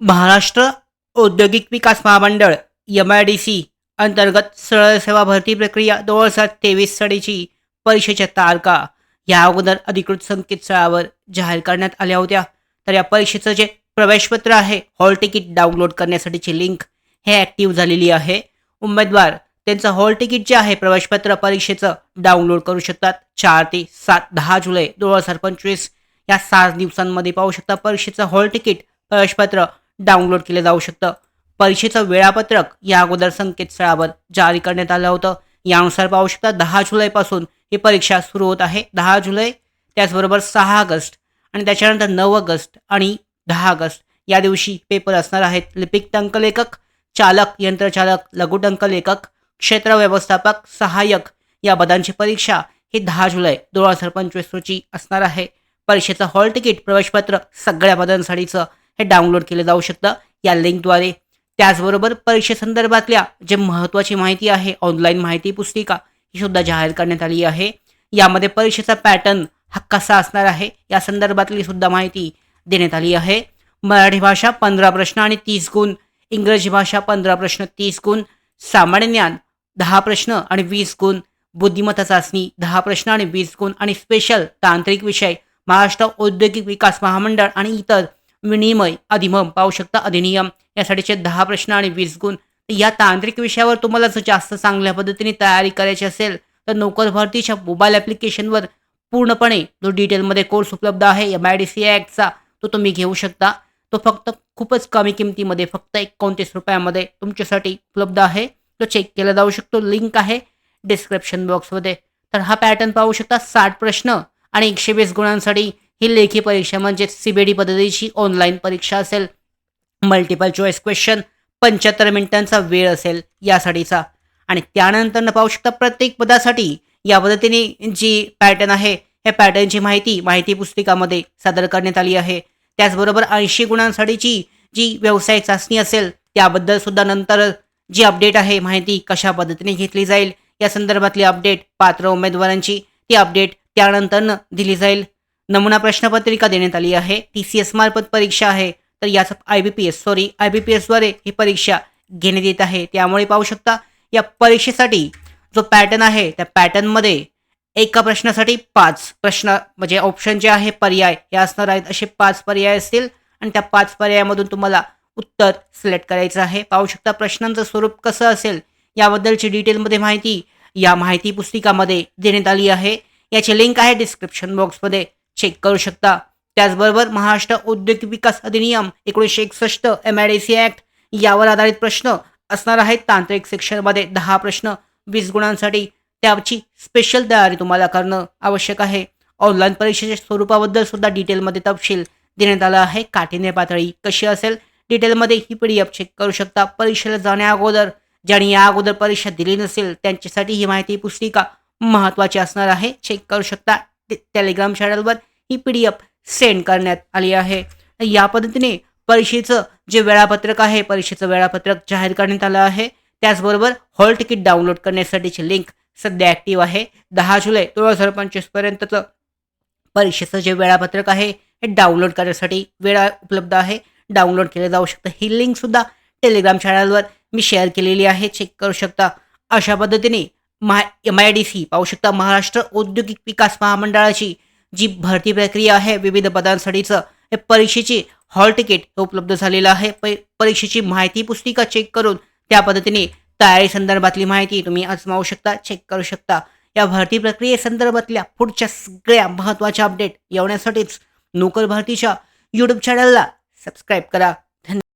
महाराष्ट्र औद्योगिक विकास महामंडळ M I D C अंतर्गत सरळ सेवा भरती प्रक्रिया दोन हजार तेवीस साडीची परीक्षेच्या तारखा. या अगोदर अधिकृत संकेतस्थळावर जाहीर करण्यात आल्या होत्या. तर या परीक्षेचं जे प्रवेशपत्र आहे हॉल तिकीट डाउनलोड करण्यासाठीची लिंक हे ॲक्टिव्ह झालेली आहे. उमेदवार त्यांचं हॉल तिकीट जे आहे प्रवेशपत्र परीक्षेचं डाउनलोड करू शकतात. चार ते सात दहा जुलै दोन हजार पंचवीस या सात दिवसांमध्ये पाहू शकता परीक्षेचं हॉल तिकीट प्रवेशपत्र डाउनलोड केलं जाऊ शकतं. परीक्षेचं वेळापत्रक या अगोदर संकेतस्थळावर जारी करण्यात आलं होतं. यानुसार पाहू शकता दहा जुलैपासून ही परीक्षा सुरू होत आहे. दहा जुलै त्याचबरोबर सहा ऑगस्ट आणि त्याच्यानंतर नऊ ऑगस्ट आणि दहा ऑगस्ट या दिवशी पेपर असणार आहेत. लिपिक टंकलेखक चालक यंत्रचालक लघुटंकलेखक क्षेत्र व्यवस्थापक सहाय्यक या पदांची परीक्षा ही दहा जुलै दोन हजार पंचवीस रोजी असणार आहे. परीक्षेचं हॉल तिकीट प्रवेशपत्र सगळ्या पदांसाठीचं हे डाउनलोड केलं जाऊ शकतं. या लिंकद्वारे. त्याचबरोबर परीक्षेसंदर्भातल्या जे महत्त्वाची माहिती आहे ऑनलाईन माहिती पुस्तिका ही सुद्धा जाहीर करण्यात आली आहे. यामध्ये परीक्षेचा पॅटर्न हा कसा असणार आहे या संदर्भातली सुद्धा माहिती देण्यात आली आहे. मराठी भाषा पंधरा प्रश्न आणि तीस गुण इंग्रजी भाषा पंधरा प्रश्न तीस गुण सामान्य ज्ञान दहा प्रश्न आणि वीस गुण बुद्धिमत्ता चाचणी दहा प्रश्न आणि वीस गुण आणि स्पेशल तांत्रिक विषय महाराष्ट्र औद्योगिक विकास महामंडळ आणि इतर विनिमय अधिमम पाहू शकता अधिनियम यासाठीचे दहा प्रश्न आणि वीस गुण. या तांत्रिक विषयावर तुम्हाला जर जास्त चांगल्या पद्धतीने तयारी करायची असेल तर नोकर भरतीच्या मोबाईल ॲप्लिकेशनवर पूर्णपणे जो डिटेलमध्ये कोर्स उपलब्ध आहे एम आय डी सी ॲक्टचा तो तुम्ही घेऊ शकता. तो फक्त खूपच कमी किमतीमध्ये फक्त एकोणतीस रुपयामध्ये तुमच्यासाठी उपलब्ध आहे. तो चेक केला जाऊ शकतो. लिंक आहे डिस्क्रिप्शन बॉक्समध्ये. तर हा पॅटर्न पाहू शकता. साठ प्रश्न आणि एकशे वीस गुणांसाठी ही लेखी परीक्षा म्हणजेच सी बी डी पद्धतीची ऑनलाईन परीक्षा असेल. मल्टिपल चॉईस क्वेश्चन पंच्याहत्तर मिनिटांचा वेळ असेल यासाठीचा. आणि त्यानंतर पाहू शकता प्रत्येक पदासाठी या पद्धतीने जी पॅटर्न आहे या पॅटर्नची माहिती माहिती पुस्तिकामध्ये सादर करण्यात आली आहे. त्याचबरोबर ऐंशी गुणांसाठीची जी व्यवसाय चाचणी असेल त्याबद्दल सुद्धा नंतर जी अपडेट आहे माहिती कशा पद्धतीने घेतली जाईल या संदर्भातली अपडेट पात्र उमेदवारांची ती अपडेट त्यानंतर दिली जाईल. नमुना प्रश्नपत्रिका देण्यात आली आहे. टी सी एस मार्फत परीक्षा आहे. तर याचं I B P S sorry I B P एसद्वारे ही परीक्षा घेण्यात येत आहे. त्यामुळे पाहू शकता या परीक्षेसाठी जो पॅटर्न आहे त्या पॅटर्नमध्ये एका प्रश्नासाठी पाच प्रश्न म्हणजे ऑप्शन जे आहे पर्याय हे असणार आहेत असे पाच पर्याय असतील. आणि त्या पाच पर्यायामधून तुम्हाला उत्तर सिलेक्ट करायचं आहे. पाहू शकता प्रश्नांचं स्वरूप कसं असेल याबद्दलची डिटेलमध्ये माहिती या माहिती पुस्तिकामध्ये देण्यात आली आहे. याची लिंक आहे डिस्क्रिप्शन बॉक्समध्ये चेक करू शकता. त्याचबरोबर महाराष्ट्र औद्योगिक विकास अधिनियम एकोणीसशे एकसष्ट M I D C act यावर आधारित प्रश्न असणार आहेत. तांत्रिक सेक्शनमध्ये दहा प्रश्न वीस गुणांसाठी त्याची स्पेशल तयारी तुम्हाला करणं आवश्यक आहे. ऑनलाईन परीक्षेच्या स्वरूपाबद्दल सुद्धा डिटेलमध्ये तपशील देण्यात आला आहे. काठिण्य पातळी कशी असेल? डिटेलमध्ये ही पी डी एफ चेक करू शकता. परीक्षेला जाण्या अगोदर ज्यांनी या अगोदर परीक्षा दिली नसेल त्यांच्यासाठी ही माहिती पुस्तिका महत्त्वाची असणार आहे. चेक करू शकता. टेलिग्राम चॅनलवर ही पी डी एफ सेंड करण्यात आली आहे. या पद्धतीने परीक्षेचं जे वेळापत्रक आहे परीक्षेचं वेळापत्रक जाहीर करण्यात आलं आहे. त्याचबरोबर हॉल तिकीट डाउनलोड करण्यासाठीची लिंक सध्या ॲक्टिव्ह आहे. दहा जुलै दोन हजार पंचवीसपर्यंतचं परीक्षेचं जे वेळापत्रक आहे हे डाउनलोड करण्यासाठी वेळा उपलब्ध आहे. डाउनलोड केलं जाऊ शकतं. ही लिंकसुद्धा टेलिग्राम चॅनलवर मी शेअर केलेली आहे. चेक करू शकता. अशा पद्धतीने मा एम आय डी सी पाहू शकता महाराष्ट्र औद्योगिक विकास महामंडळाची जी भरती प्रक्रिया आहे विविध पदांसाठीचं हे परीक्षेची हॉल तिकीट हे उपलब्ध झालेलं आहे. प परीक्षेची माहिती पुस्तिका चेक करून त्या पद्धतीने तयारी संदर्भातली माहिती तुम्ही आजमावू शकता चेक करू शकता. या भरती प्रक्रियेसंदर्भातल्या पुढच्या सगळ्या महत्त्वाच्या अपडेट येण्यासाठीच नोकर भरतीच्या यूट्यूब चॅनलला सबस्क्राईब करा.